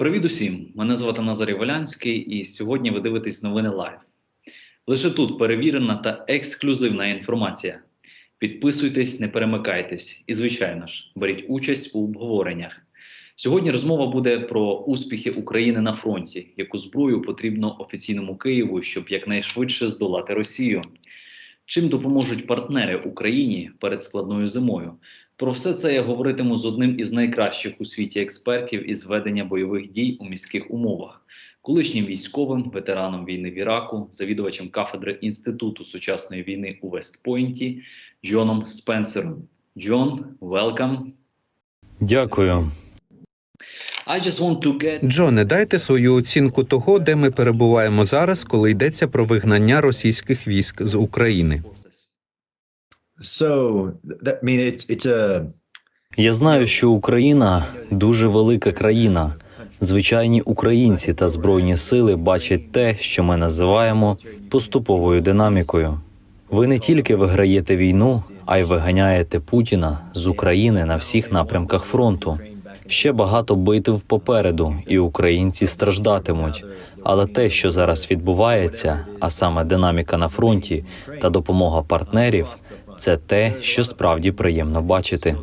Привіт усім! Мене звати Назарій Волянський, і сьогодні ви дивитесь новини Лайв. Лише тут перевірена та ексклюзивна інформація. Підписуйтесь, не перемикайтесь і, звичайно ж, беріть участь у обговореннях. Сьогодні розмова буде про успіхи України на фронті, яку зброю потрібно офіційному Києву, щоб якнайшвидше здолати Росію. Чим допоможуть партнери Україні перед складною зимою? Про все це я говоритиму з одним із найкращих у світі експертів із ведення бойових дій у міських умовах, колишнім військовим, ветераном війни в Іраку, завідувачем кафедри Інституту сучасної війни у Вестпойнті Джоном Спенсером. Джон, welcome. Дякую. Джоне, дайте свою оцінку того, де ми перебуваємо зараз, коли йдеться про вигнання російських військ з України. So that I mean it, it's a Я знаю, що Україна дуже велика країна. Звичайні українці та збройні сили бачать те, що ми називаємо поступовою динамікою. Ви не тільки виграєте війну, а й виганяєте Путіна з України на всіх напрямках фронту. Ще багато битв попереду, і українці страждатимуть. Але те, що зараз відбувається, а саме динаміка на фронті та допомога партнерів, це те, що справді приємно бачити.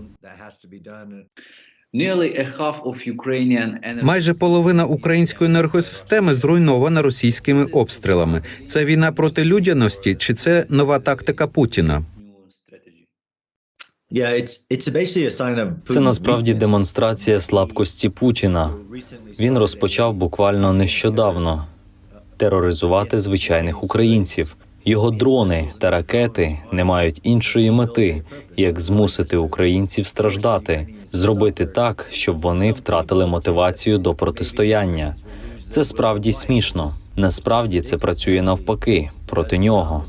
Майже половина української енергосистеми зруйнована російськими обстрілами. Це війна проти людяності, чи це нова тактика Путіна? Це насправді демонстрація слабкості Путіна. Він розпочав буквально нещодавно тероризувати звичайних українців. Його дрони та ракети не мають іншої мети, як змусити українців страждати, зробити так, щоб вони втратили мотивацію до протистояння. Це справді смішно. Насправді це працює навпаки проти нього.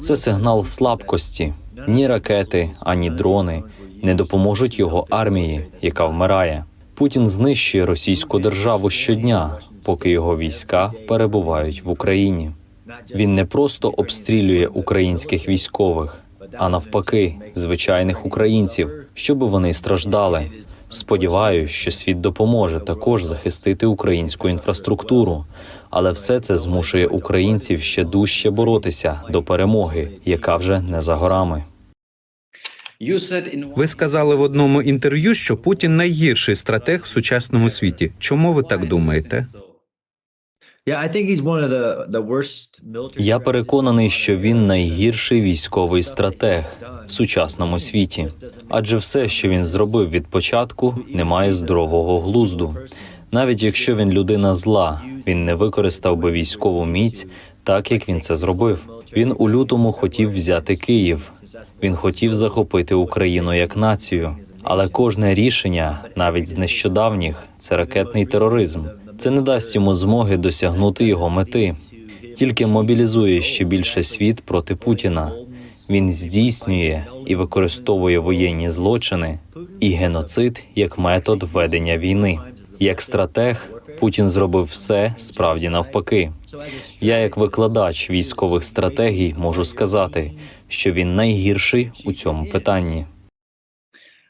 Це сигнал слабкості. Ні ракети, ані дрони не допоможуть його армії, яка вмирає. Путін знищує російську державу щодня, поки його війська перебувають в Україні. Він не просто обстрілює українських військових, а навпаки, звичайних українців, щоб вони страждали. Сподіваюсь, що світ допоможе також захистити українську інфраструктуру, але все це змушує українців ще дужче боротися до перемоги, яка вже не за горами. Ви сказали в одному інтерв'ю, що Путін найгірший стратег в сучасному світі. Чому ви так думаєте? Я переконаний, що він найгірший військовий стратег в сучасному світі, адже все, що він зробив від початку, не має здорового глузду. Навіть якщо він людина зла, він не використав би військову міць так, як він це зробив. Він у лютому хотів взяти Київ. Він хотів захопити Україну як націю. Але кожне рішення, навіть з нещодавніх, це ракетний тероризм. Це не дасть йому змоги досягнути його мети. Тільки мобілізує ще більше світ проти Путіна. Він здійснює і використовує воєнні злочини і геноцид як метод ведення війни. Як стратег, Путін зробив все справді навпаки. Я, як викладач військових стратегій, можу сказати, що він найгірший у цьому питанні. But maybe he wants Ukraine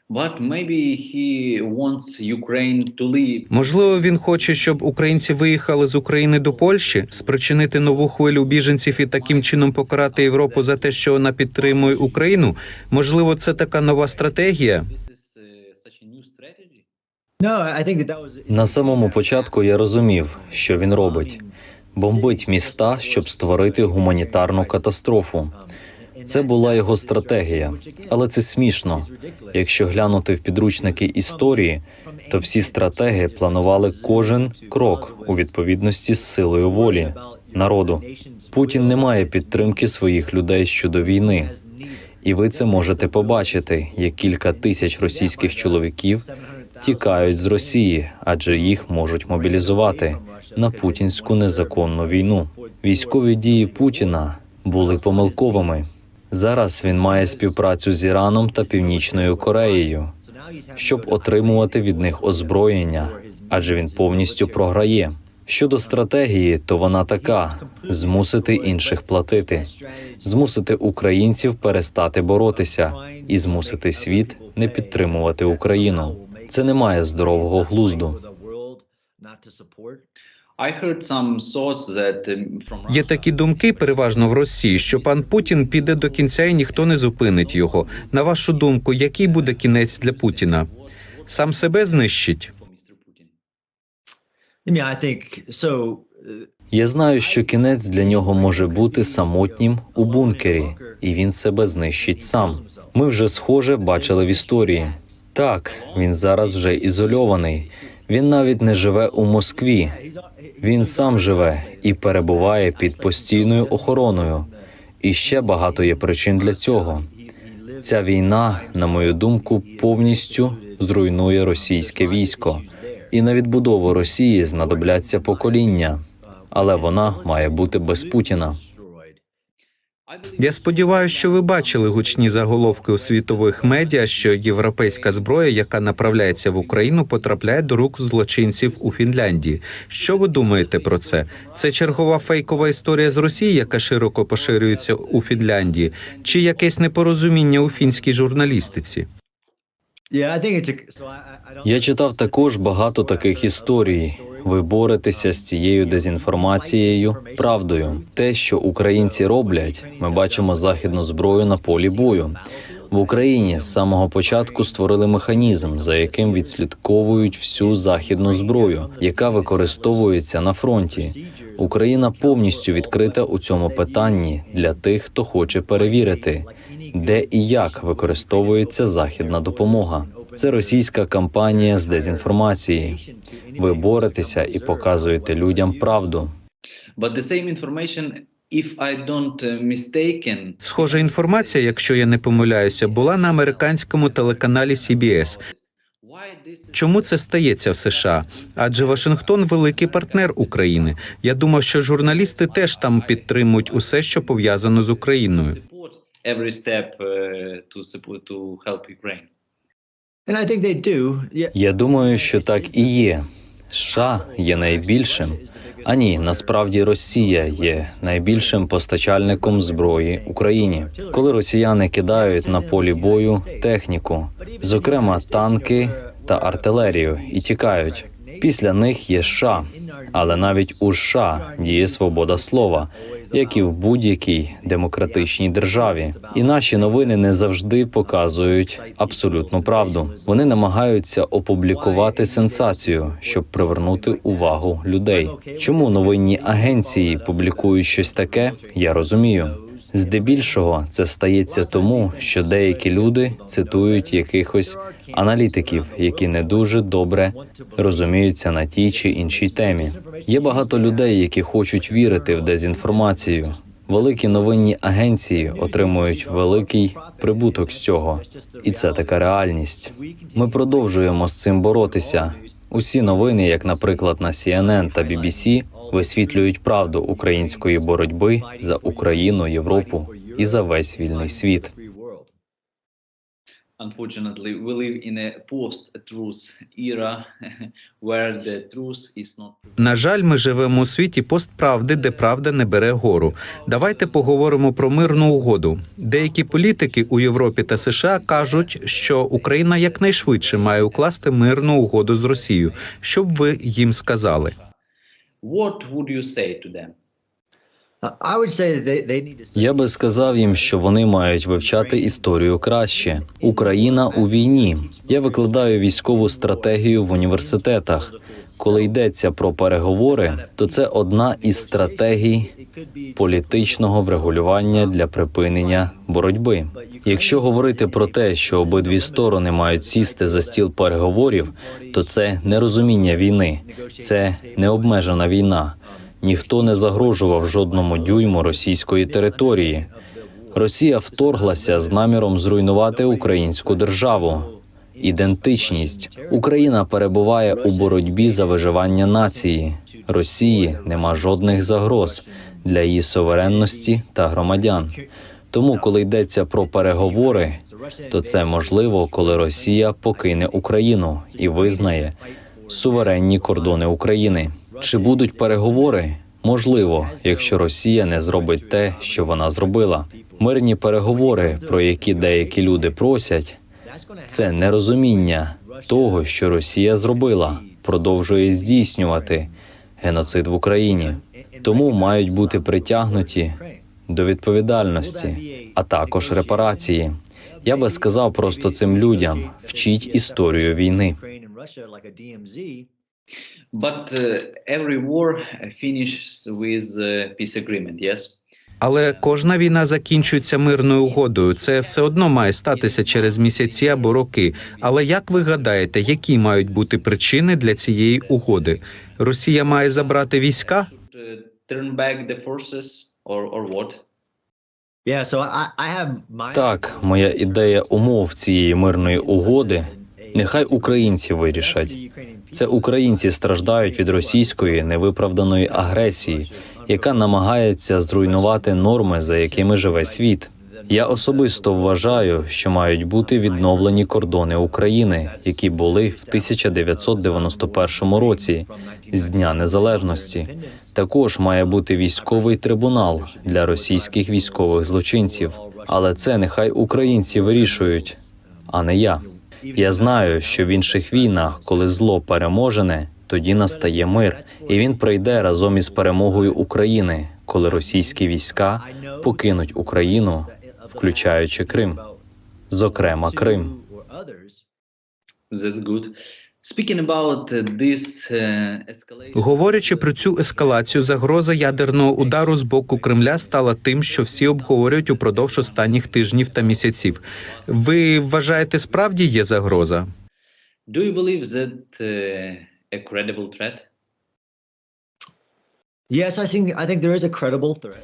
to leave Можливо, він хоче, щоб українці виїхали з України до Польщі, спричинити нову хвилю біженців і таким чином покарати Європу за те, що вона підтримує Україну. Можливо, це така нова стратегія. This is such a new strategy. No, I think that that was На самому початку я розумів, що він робить: бомбить міста, щоб створити гуманітарну катастрофу. Це була його стратегія, але це смішно. Якщо глянути в підручники історії, то всі стратеги планували кожен крок у відповідності з силою волі народу. Путін не має підтримки своїх людей щодо війни, і ви це можете побачити, як кілька тисяч російських чоловіків тікають з Росії, адже їх можуть мобілізувати на путінську незаконну війну. Військові дії Путіна були помилковими. Зараз він має співпрацю з Іраном та Північною Кореєю, щоб отримувати від них озброєння, адже він повністю програє. Щодо стратегії, то вона така: змусити інших платити, змусити українців перестати боротися і змусити світ не підтримувати Україну. Це не має здорового глузду. Є такі думки, переважно в Росії, що пан Путін піде до кінця і ніхто не зупинить його. На вашу думку, який буде кінець для Путіна? Сам себе знищить? uh, Я знаю, що кінець для нього може бути самотнім у бункері, і він себе знищить сам. Ми вже схоже бачили в історії. Так, він зараз вже ізольований. Він навіть не живе у Москві. Він сам живе і перебуває під постійною охороною. І ще багато є причин для цього. Ця війна, на мою думку, повністю зруйнує російське військо, і на відбудову Росії знадобляться покоління, але вона має бути без Путіна. Я сподіваюся, що ви бачили гучні заголовки у світових медіа, що європейська зброя, яка направляється в Україну, потрапляє до рук злочинців у Фінляндії. Що ви думаєте про це? Це чергова фейкова історія з Росії, яка широко поширюється у Фінляндії, чи якесь непорозуміння у фінській журналістиці? Я читав також багато таких історій. Ви боретеся з цією дезінформацією, правдою. Те, що українці роблять, ми бачимо західну зброю на полі бою. В Україні з самого початку створили механізм, за яким відслідковують всю західну зброю, яка використовується на фронті. Україна повністю відкрита у цьому питанні для тих, хто хоче перевірити, де і як використовується західна допомога. Це російська кампанія з дезінформації. Ви боретеся і показуєте людям правду. Uh, mistaken, Схожа інформація, якщо я не помиляюся, була на американському телеканалі CBS. Чому це стається в США? Адже Вашингтон великий партнер України. Я думав, що журналісти теж там підтримують усе, що пов'язано з Україною. Every step uh, to support to help Ukraine? And I think they do. Yeah. Я думаю, що так і є. США є найбільшим. А ні, насправді Росія є найбільшим постачальником зброї Україні. Коли росіяни кидають на полі бою техніку, зокрема танки та артилерію, і тікають. Після них є США, але навіть у США діє свобода слова, як і в будь-якій демократичній державі. І наші новини не завжди показують абсолютну правду. Вони намагаються опублікувати сенсацію, щоб привернути увагу людей. Чому новинні агенції публікують щось таке? Я розумію. Здебільшого це стається тому, що деякі люди цитують якихось аналітиків, які не дуже добре розуміються на тій чи іншій темі. Є багато людей, які хочуть вірити в дезінформацію. Великі новинні агенції отримують великий прибуток з цього, і це така реальність. Ми продовжуємо з цим боротися. Усі новини, як, наприклад, на CNN та BBC, висвітлюють правду української боротьби за Україну, Європу і за весь вільний світ. Unfortunately, we live in a post-truth era where the truth is not. На жаль, ми живемо у світі постправди, де правда не бере гору. Давайте поговоримо про мирну угоду. Деякі політики у Європі та США кажуть, що Україна якнайшвидше має укласти мирну угоду з Росією. Що б ви їм сказали? What would you say to them? Uh, I would say that they, they need to. Я би сказав їм, що вони мають вивчати історію краще. Україна у війні. Я викладаю військову стратегію в університетах. Коли йдеться про переговори, то це одна із стратегій політичного врегулювання для припинення боротьби. Якщо говорити про те, що обидві сторони мають сісти за стіл переговорів, то це нерозуміння війни, це необмежена війна. Ніхто не загрожував жодному дюйму російської території. Росія вторглася з наміром зруйнувати українську державу. Ідентичність Україна перебуває у боротьбі за виживання нації. Росії нема жодних загроз для її суверенності та громадян. Тому, коли йдеться про переговори, то це можливо, коли Росія покине Україну і визнає суверенні кордони України. Чи будуть переговори? Можливо, якщо Росія не зробить те, що вона зробила. Мирні переговори, про які деякі люди просять, це нерозуміння того, що Росія зробила. продовжує здійснювати геноцид в Україні, тому мають бути притягнуті до відповідальності, а також репарації. Я би сказав просто цим людям: вчіть історію війни. But uh, every war finishes with uh, peace agreement, yes? Але кожна війна закінчується мирною угодою. Це все одно має статися через місяці або роки. Але як ви гадаєте, які мають бути причини для цієї угоди? Росія має забрати війська? Turn back the forces or, or what? Yeah, so I, I have my Так, моя ідея умов цієї мирної угоди. Нехай українці вирішать. Це українці страждають від російської невиправданої агресії, яка намагається зруйнувати норми, за якими живе світ. Я особисто вважаю, що мають бути відновлені кордони України, які були в 1991 році з Дня Незалежності. Також має бути військовий трибунал для російських військових злочинців. Але це нехай українці вирішують, а не я. Я знаю, що в інших війнах, коли зло переможене, тоді настає мир, і він прийде разом із перемогою України, коли російські війська покинуть Україну, включаючи Крим, зокрема Крим. Uh. Говорячи про цю ескалацію, загроза ядерного удару з боку Кремля стала тим, що всі обговорюють упродовж останніх тижнів та місяців. Ви вважаєте, справді є загроза? Do you believe that uh, a credible threat? Yes, I think I think there is a credible threat.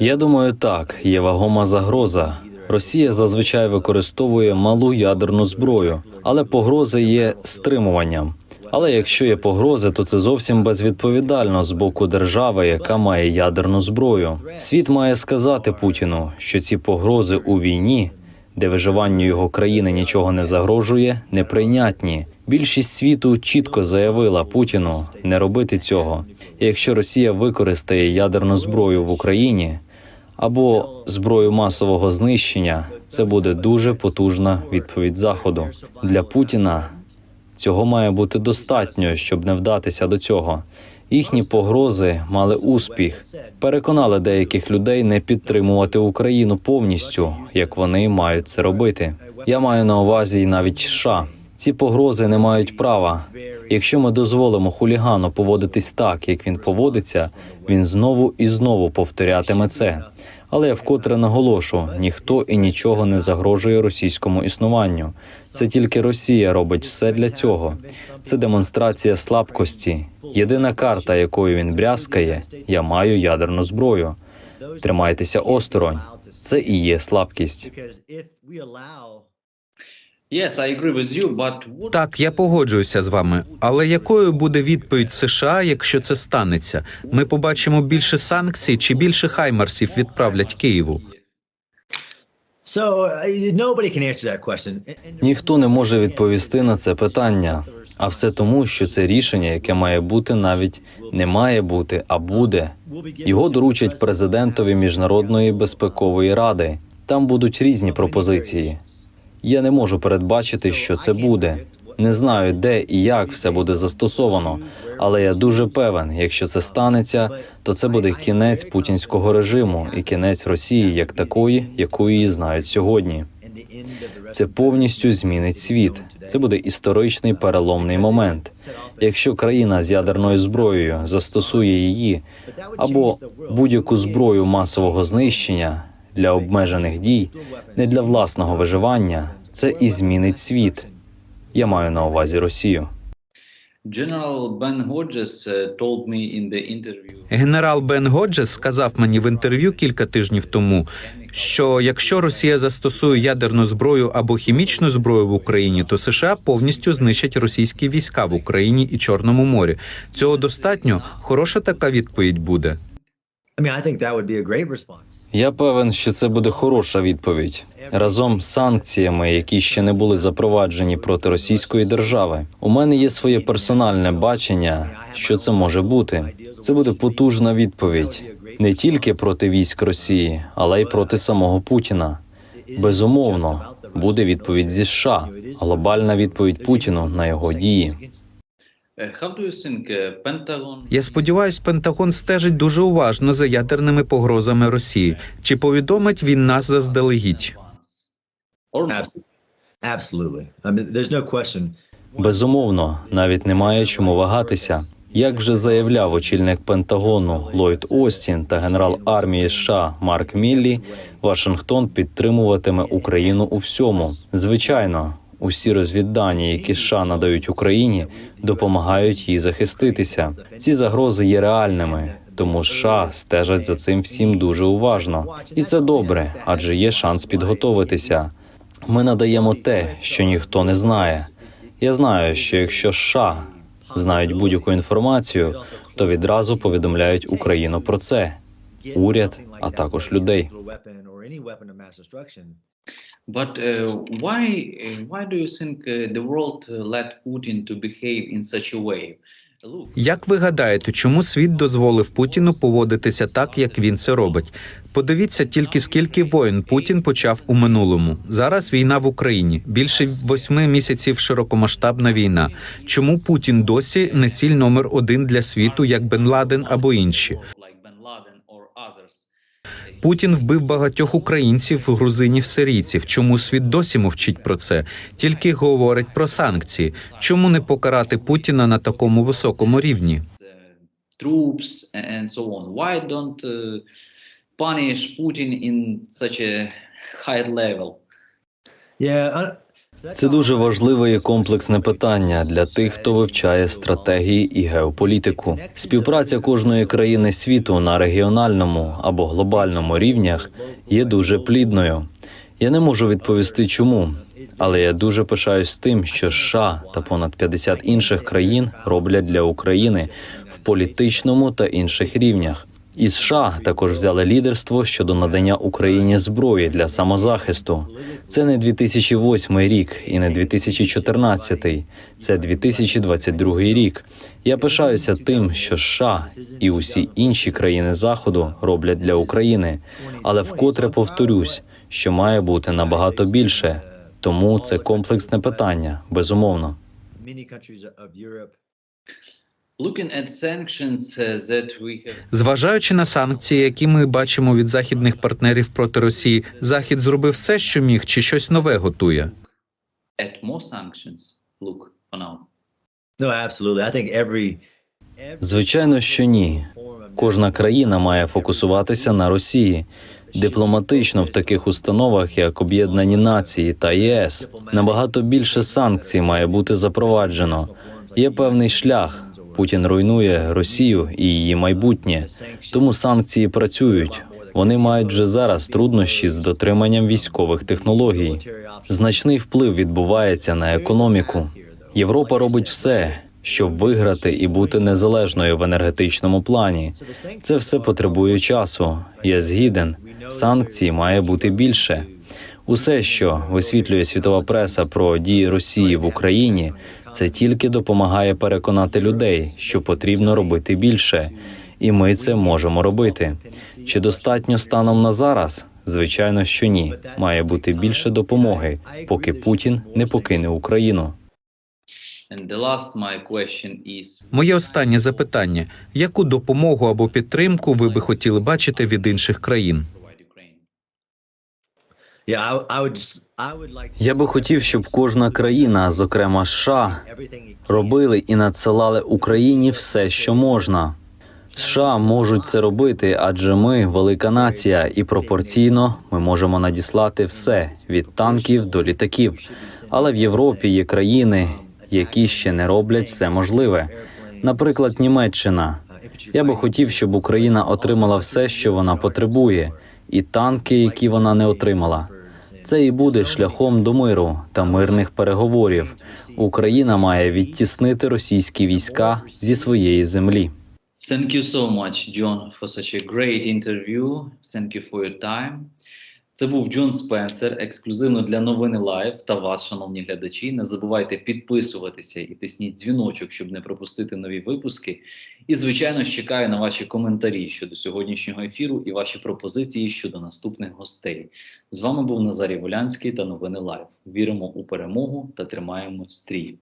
Я думаю, так є вагома загроза. Росія зазвичай використовує малу ядерну зброю, але погрози є стримуванням. Але якщо є погрози, то це зовсім безвідповідально з боку держави, яка має ядерну зброю. Світ має сказати Путіну, що ці погрози у війні, де виживанню його країни нічого не загрожує, неприйнятні. Більшість світу чітко заявила Путіну не робити цього. Якщо Росія використає ядерну зброю в Україні або зброю масового знищення, це буде дуже потужна відповідь Заходу. Для Путіна цього має бути достатньо, щоб не вдатися до цього. Їхні погрози мали успіх, переконали деяких людей не підтримувати Україну повністю, як вони мають це робити. Я маю на увазі навіть США. Ці погрози не мають права. Якщо ми дозволимо хулігану поводитись так, як він поводиться, він знову і знову повторятиме це. Але я вкотре наголошу: ніхто і нічого не загрожує російському існуванню. Це тільки Росія робить все для цього. Це демонстрація слабкості. Єдина карта, якою він брязкає, я маю ядерну зброю. Тримайтеся осторонь. Це і є слабкість. Так, я погоджуюся з вами. Але якою буде відповідь США, якщо це станеться? Ми побачимо більше санкцій чи більше хаймарсів відправлять Києву? So uh, nobody can answer that question. And- and- Ніхто не може відповісти на це питання, а все тому, що це рішення, яке має бути, навіть не має бути, а буде. Його доручать президентові міжнародної безпекової ради. Там будуть різні пропозиції. Я не можу передбачити, що це буде. Не знаю, де і як все буде застосовано, але я дуже певен, якщо це станеться, то це буде кінець путінського режиму і кінець Росії як такої, яку її знають сьогодні. Це повністю змінить світ. Це буде історичний переломний момент. Якщо країна з ядерною зброєю застосує її або будь-яку зброю масового знищення для обмежених дій, не для власного виживання, це і змінить світ. Я маю на увазі Росію. Interview Генерал Бен Годжес сказав мені в інтерв'ю кілька тижнів тому, що якщо Росія застосує ядерну зброю або хімічну зброю в Україні, то США повністю знищать російські війська в Україні і Чорному морі. Цього достатньо. Хороша така відповідь буде. Я певен, що це буде хороша відповідь разом з санкціями, які ще не були запроваджені проти російської держави. У мене є своє персональне бачення, що це може бути. Це буде потужна відповідь не тільки проти військ Росії, але й проти самого Путіна. Безумовно, буде відповідь зі США, глобальна відповідь Путіну на його дії. Я сподіваюсь, Пентагон стежить дуже уважно за ядерними погрозами Росії. Чи повідомить він нас заздалегідь? Or not? Absolutely. Absolutely. I mean, there's no question. Безумовно, навіть немає чому вагатися. Як вже заявляв очільник Пентагону Ллойд Остін та генерал армії США Марк Міллі, Вашингтон підтримуватиме Україну у всьому. Звичайно, усі розвіддані, які США надають Україні, допомагають їй захиститися. Ці загрози є реальними, тому США стежать за цим всім дуже уважно, і це добре, адже є шанс підготовитися. Ми надаємо те, що ніхто не знає. Я знаю, що якщо США знають будь-яку інформацію, то відразу повідомляють Україну про це. уряд, а також людей. But uh, why uh, why do you think uh, the world uh, let Putin to behave in such a way? Як ви гадаєте, чому світ дозволив Путіну поводитися так, як він це робить? Подивіться тільки скільки воєн Путін почав у минулому. Зараз війна в Україні. Більше восьми місяців широкомасштабна війна. Чому Путін досі не ціль номер один для світу, як Бен Ладен або інші? Путін вбив багатьох українців, грузинів, сирійців. Чому світ досі мовчить про це? Тільки говорить про санкції. Чому не покарати Путіна на такому високому рівні? Uh, punish Putin in such a high level? Yeah. Це дуже важливе і комплексне питання для тих, хто вивчає стратегії і геополітику. Співпраця кожної країни світу на регіональному або глобальному рівнях є дуже плідною. Я не можу відповісти, чому, але я дуже пишаюсь тим, що США та понад 50 інших країн роблять для України в політичному та інших рівнях. І США також взяли лідерство щодо надання Україні зброї для самозахисту. Це не 2008 рік і не 2014, це 2022 рік. Я пишаюся тим, що США і усі інші країни Заходу роблять для України, але вкотре повторюсь, що має бути набагато більше. Тому це комплексне питання, безумовно. Зважаючи на санкції, які ми бачимо від західних партнерів проти Росії, Захід зробив все, що міг, чи щось нове готує. at more sanctions. Look for now. No, absolutely. I think every. Звичайно, що ні. Кожна країна має фокусуватися на Росії. Дипломатично в таких установах, як Об'єднані Нації та ЄС, набагато більше санкцій має бути запроваджено. Є певний шлях. Путін руйнує Росію і її майбутнє. Тому санкції працюють. Вони мають вже зараз труднощі з дотриманням військових технологій. Значний вплив відбувається на економіку. Європа робить все, щоб виграти і бути незалежною в енергетичному плані. Це все потребує часу. Я згіден. Санкцій має бути більше. Усе, що висвітлює світова преса про дії Росії в Україні, це тільки допомагає переконати людей, що потрібно робити більше, і ми це можемо робити. Чи достатньо станом на зараз? Звичайно, що ні. Має бути більше допомоги, поки Путін не покине Україну. Моє останнє запитання: яку допомогу або підтримку ви би хотіли бачити від інших країн? provide Ukraine. Yeah, I, I would just. I would like. Я би хотів, щоб кожна країна, зокрема США, робили і надсилали Україні все, що можна. США можуть це робити, адже ми велика нація, і пропорційно ми можемо надіслати все від танків до літаків. Але в Європі є країни, які ще не роблять все можливе. Наприклад, Німеччина. Я би хотів, щоб Україна отримала все, що вона потребує, і танки, які вона не отримала. Це і буде шляхом до миру та мирних переговорів. Україна має відтіснити російські війська зі своєї землі. Thank you so much, John, great interview. Thank you for your. Це був Джон Спенсер, ексклюзивно для новини Лайв та вас, шановні глядачі. Не забувайте підписуватися і тисніть дзвіночок, щоб не пропустити нові випуски. І, звичайно, чекаю на ваші коментарі щодо сьогоднішнього ефіру і ваші пропозиції щодо наступних гостей. З вами був Назарій Волянський та новини Лайв. Віримо у перемогу та тримаємо стрій.